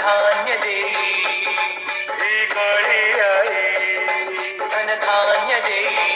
ധനധാന്യദേവി ധനധാന്യദേവി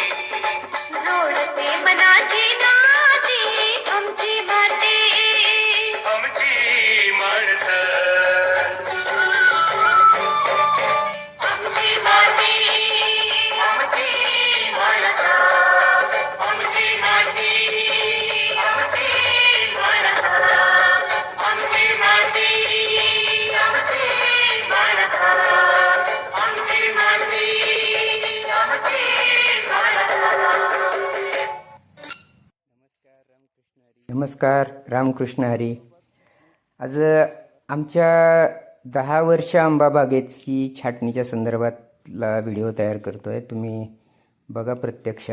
नमस्कार रामकृष्ण हरी. आज आमच्या दहा वर्ष आंबा बागेची छाटणीच्या संदर्भातला व्हिडिओ तयार करतो आहे तुम्ही बघा प्रत्यक्ष.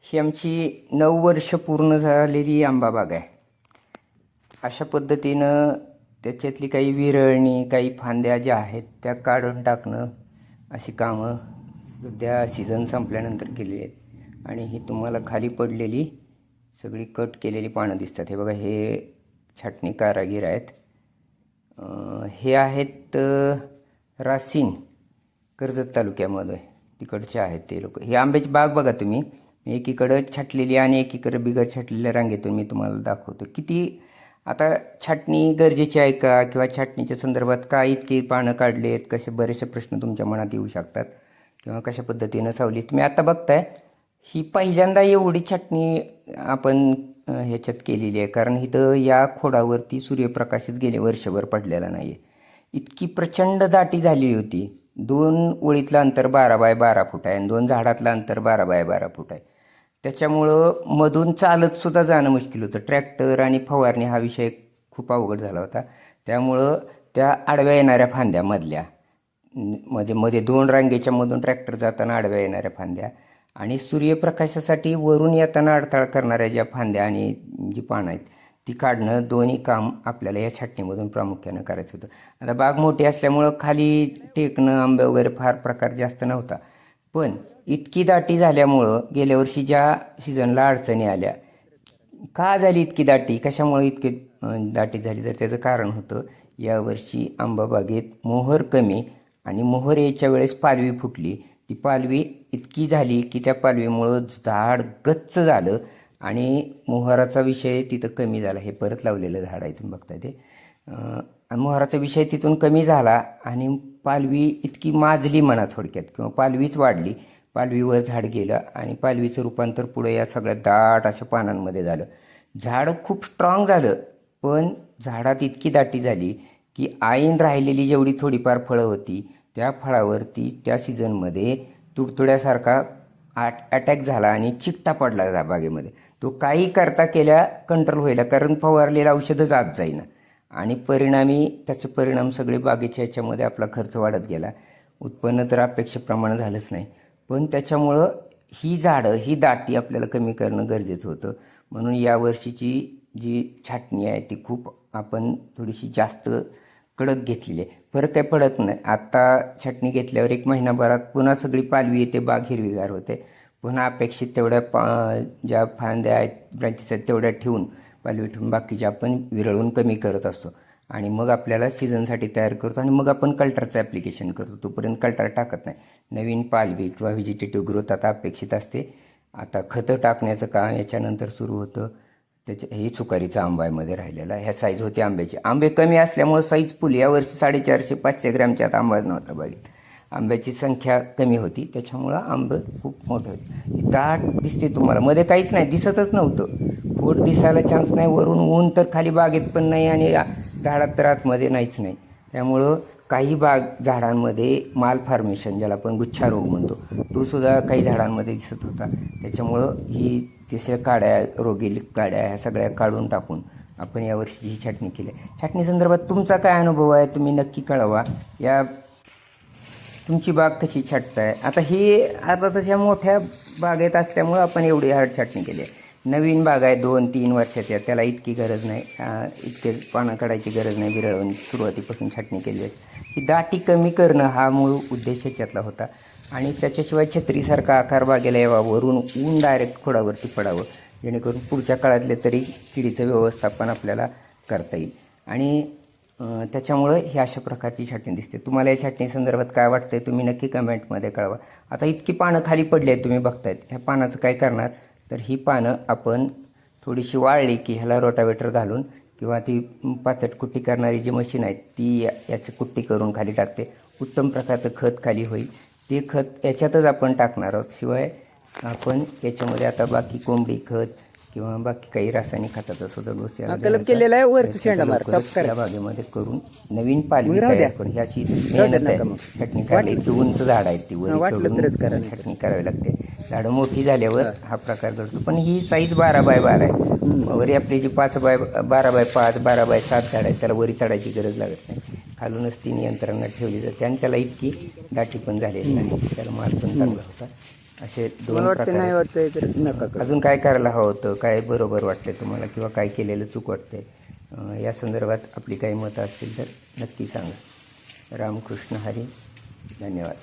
ही आमची नऊ वर्ष पूर्ण झालेली आंबा बाग आहे. अशा पद्धतीनं त्याच्यातली काही विरळणी काही फांद्या ज्या आहेत त्या काढून टाकणं अशी कामं सध्या सीझन संपल्यानंतर केली आहेत. आणि ही तुम्हाला खाली पडलेली सगळी कट केलेली पानं दिसतात. हे बघा हे छाटणी कारागीर आहेत. हे आहेत रासिन कर्जत तालुक्यामध्ये. तिकडचे आहेत ते लोक. हे आंब्याची बाग बघा तुम्ही. एकीकडं छाटलेली आणि एकीकडं बिगर छाटलेल्या रांगेतून मी तुम्हाला दाखवतो. किती आता छाटणी गरजेची आहे का? किंवा छाटणीच्या संदर्भात का इतकी पानं काढली आहेत कसे बरेचसे प्रश्न तुमच्या मनात येऊ शकतात. किंवा कशा पद्धतीनं सावली तुम्ही आता बघताय ही पहिल्यांदा एवढी छाटणी आपण ह्याच्यात केलेली आहे. कारण इथं या खोडावरती सूर्यप्रकाशच गेले वर्षभर पडलेला नाही आहे इतकी प्रचंड दाटी झाली होती. दोन ओळीतलं अंतर बारा बाय बारा फूट आहे आणि दोन झाडातलं अंतर बारा बाय बारा फूट आहे. त्याच्यामुळं मधून चालतसुद्धा जाणं मुश्किल होतं. ट्रॅक्टर आणि फवारणी हा विषय खूप अवघड झाला होता. त्यामुळं त्या आडव्या येणाऱ्या फांद्यामधल्या म्हणजे मध्ये दोन रांगेच्या मधून ट्रॅक्टर जाताना आडव्या येणाऱ्या फांद्या आणि सूर्यप्रकाशासाठी वरून येताना अडथळा करणाऱ्या ज्या फांद्या आणि जी पानं आहेत ती काढणं दोन्ही काम आपल्याला या छाटणीमधून प्रामुख्यानं करायचं होतं. आता बाग मोठी असल्यामुळं खाली टेकणं आंबे वगैरे फार प्रकार जास्त नव्हता. पण इतकी दाटी झाल्यामुळं गेल्या वर्षी ज्या सीझनला अडचणी आल्या का झाली इतकी दाटी? कशामुळे इतकी दाटी झाली? तर त्याचं कारण होतं यावर्षी आंबाबागेत मोहर कमी आणि मोहर याच्या वेळेस पालवी फुटली ती पालवी इतकी झाली की त्या पालवीमुळं झाड गच्च झालं आणि मोहराचा विषय तिथं कमी झाला. हे परत लावलेलं झाड आहे तुम्ही बघताय ते. आणि मोहराचा विषय तिथून कमी झाला आणि पालवी इतकी माजली म्हणा थोडक्यात किंवा पालवीच वाढली. पालवीवर झाड गेलं आणि पालवीचं रूपांतर पुढे या सगळ्या दाट अशा पानांमध्ये झालं. झाड खूप स्ट्रॉंग झालं पण झाडात इतकी दाटी झाली की आईन राहिलेली जेवढी थोडीफार फळं होती त्या फळावरती त्या सीझनमध्ये तुडतुड्यासारखा आट अटॅक झाला आणि चिकटा पडला त्या बागेमध्ये. तो काही करता केल्या कंट्रोल व्हायला कारण फवारलेलं औषधं जात जाईना. आणि परिणामी त्याचे परिणाम सगळे बागेच्या याच्यामध्ये आपला खर्च वाढत गेला. उत्पन्न तर अपेक्षेप्रमाणे झालंच नाही. पण त्याच्यामुळं ही झाडं ही दाटी आपल्याला कमी करणं गरजेचं होतं. म्हणून यावर्षीची जी छाटणी आहे ती खूप आपण थोडीशी जास्त कडक घेतलेली आहे. परत ते पडत नाही. आत्ता छटणी घेतल्यावर एक महिनाभरात पुन्हा सगळी पालवी येते बाग हिरवीगार होते. पुन्हा अपेक्षित तेवढ्या पा ज्या फांद्या आहेत ब्रँचेस आहेत तेवढ्या ठेवून पालवी ठेवून बाकीच्या आपण विरळून कमी करत असतो. आणि मग आपल्याला सीझनसाठी तयार करतो आणि मग आपण कल्टरचं ॲप्लिकेशन करतो. तोपर्यंत कल्टर टाकत नाही. नवीन पालवी किंवा व्हेजिटेटिव्ह ग्रोथ आता अपेक्षित असते. आता खतं टाकण्याचं काम याच्यानंतर सुरू होतं. त्याच्या हे सुकारीचा आंबा आहे मध्ये राहिलेला ह्या साईज होती आंब्याची. आंबे कमी असल्यामुळं साईज फुल. यावर्षी साडेचारशे पाचशे ग्रॅमच्या आत आंबाच नव्हता बागेत आंब्याची संख्या कमी होती. त्याच्यामुळं आंबे खूप मोठे होते. दाट दिसते तुम्हाला. मध्ये काहीच नाही. दिसतच नव्हतं. फोड दिसायला चान्स नाही. वरून ऊन तर खाली बागेत पण नाही आणि झाडात तर आतमध्ये नाहीच नाही. त्यामुळं काही बाग झाडांमध्ये माल फार्मेशन ज्याला आपण गुच्छारोग म्हणतो तो सुद्धा काही झाडांमध्ये दिसत होता. त्याच्यामुळं ही तिसऱ्या काड्या रोगील काड्या ह्या सगळ्या काढून टाकून आपण यावर्षी ही छाटणी केली. आहे. छाटणी संदर्भात तुमचा काय अनुभव आहे? तुम्ही नक्की कळवा. या तुमची बाग कशी छाटताय? आता ही आता तशा मोठ्या बागेत असल्यामुळं आपण एवढी हार्ड छाटणी केली आहे. नवीन बाग आहे दोन तीन वर्षाच्या त्याला इतकी गरज नाही. इतके पानं काढायची गरज नाही. विरळून सुरुवातीपासून छाटणी केली आहे. ही दाटी कमी करणं हा मूळ उद्देश याच्यातला होता. आणि त्याच्याशिवाय छत्रीसारखा आकार बागेला यावा वरून ऊन डायरेक्ट खोडावरती पडावं जेणेकरून पुढच्या काळातले तरी किडीचं व्यवस्थापन आपल्याला करता येईल. आणि त्याच्यामुळं ही अशा प्रकारची छाटणी दिसते. तुम्हाला या छाटणी संदर्भात काय वाटतंय तुम्ही नक्की कमेंटमध्ये कळवा. आता इतकी पानं खाली पडली आहेत तुम्ही बघतायत. ह्या पानाचं काय करणार? तर ही पानं आपण थोडीशी वाळली की ह्याला रोटावेटर घालून किंवा ती पाचट कुट्टी करणारी जी मशीन आहे ती याची कुट्टी करून खाली टाकते उत्तम प्रकारचं खत खाली होईल ते खत याच्यातच आपण टाकणार आहोत शिवाय आपण याच्यामध्ये आता बाकी कोंबडी खत किंवा बाकी काही रासायनिक खताचा सुद्धा देण्याचा केलेला आहे, वरचं. या बागेमध्ये करून नवीन पालवी तयार. करून ही अशी मेहनत आहे. छटणी काढली इतकी उंच झाड आहे ती वर. छटणी करावी लागते झाडं मोठी झाल्यावर हा. प्रकार घडतो. पण ही साईज बारा बाय बारा आहे. वरी आपली जी पाच बाय बारा बाय पाच बारा बाय सात झाड आहे त्याला वरी चढायची गरज लागत नाही. खालूनच ती नियंत्रणा ठेवली जाते. आणि त्याला इतकी दाटी पण झालेली नाही. त्याला माल पण चांगला होता. असे दोन वाटतं नाही नका करू. अजून काय करायला हवं होतं? काय बरोबर वाटतंय तुम्हाला? किंवा काय केलेलं चूक वाटतंय? या संदर्भात आपली काही मतं असतील तर नक्की सांगा. रामकृष्ण हरी. धन्यवाद.